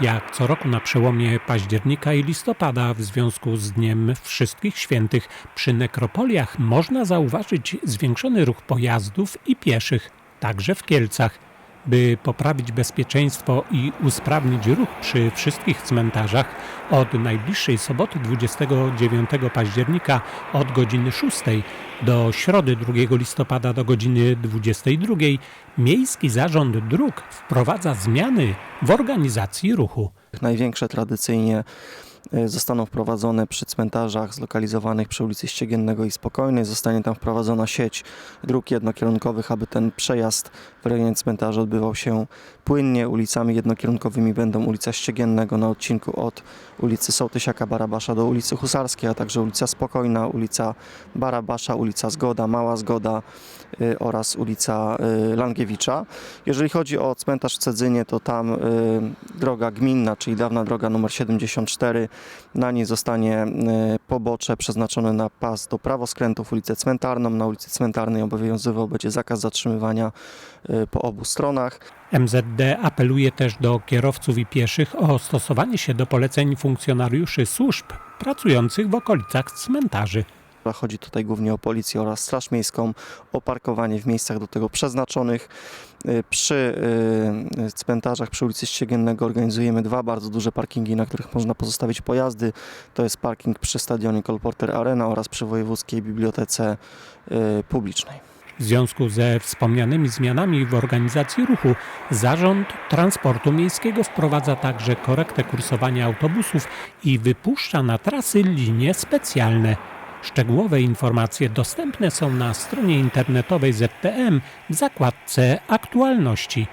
Jak co roku na przełomie października i listopada w związku z Dniem Wszystkich Świętych przy nekropoliach można zauważyć zwiększony ruch pojazdów i pieszych, także w Kielcach. By poprawić bezpieczeństwo i usprawnić ruch przy wszystkich cmentarzach, od najbliższej soboty 29 października od godziny 6 do środy 2 listopada do godziny 22 Miejski Zarząd Dróg wprowadza zmiany w organizacji ruchu. Największe tradycyjnie zostaną wprowadzone przy cmentarzach zlokalizowanych przy ulicy Ściegiennego i Spokojnej. Zostanie tam wprowadzona sieć dróg jednokierunkowych, aby ten przejazd w rejonie cmentarza odbywał się płynnie. Ulicami jednokierunkowymi będą ulica Ściegiennego na odcinku od ulicy Sołtysiaka Barabasza do ulicy Husarskiej, a także ulica Spokojna, ulica Barabasza, ulica Zgoda, Mała Zgoda oraz ulica y, Langiewicza. Jeżeli chodzi o cmentarz w Cedzynie, to tam y, droga gminna, czyli dawna droga numer 74, na niej zostanie y, pobocze przeznaczone na pas do prawoskrętów, ulicę Cmentarną. Na ulicy Cmentarnej obowiązywał będzie zakaz zatrzymywania y, po obu stronach. MZD apeluje też do kierowców i pieszych o stosowanie się do poleceń funkcjonariuszy służb pracujących w okolicach cmentarzy. Chodzi tutaj głównie o policję oraz straż miejską, o parkowanie w miejscach do tego przeznaczonych. Y, Przy y, cmentarzach przy ulicy Ściegiennego organizujemy dwa bardzo duże parkingi, na których można pozostawić pojazdy. To jest parking przy stadionie Kolporter Arena oraz przy Wojewódzkiej Bibliotece y, Publicznej. W związku ze wspomnianymi zmianami w organizacji ruchu, Zarząd Transportu Miejskiego wprowadza także korektę kursowania autobusów i wypuszcza na trasy linie specjalne. Szczegółowe informacje dostępne są na stronie internetowej ZTM w zakładce Aktualności.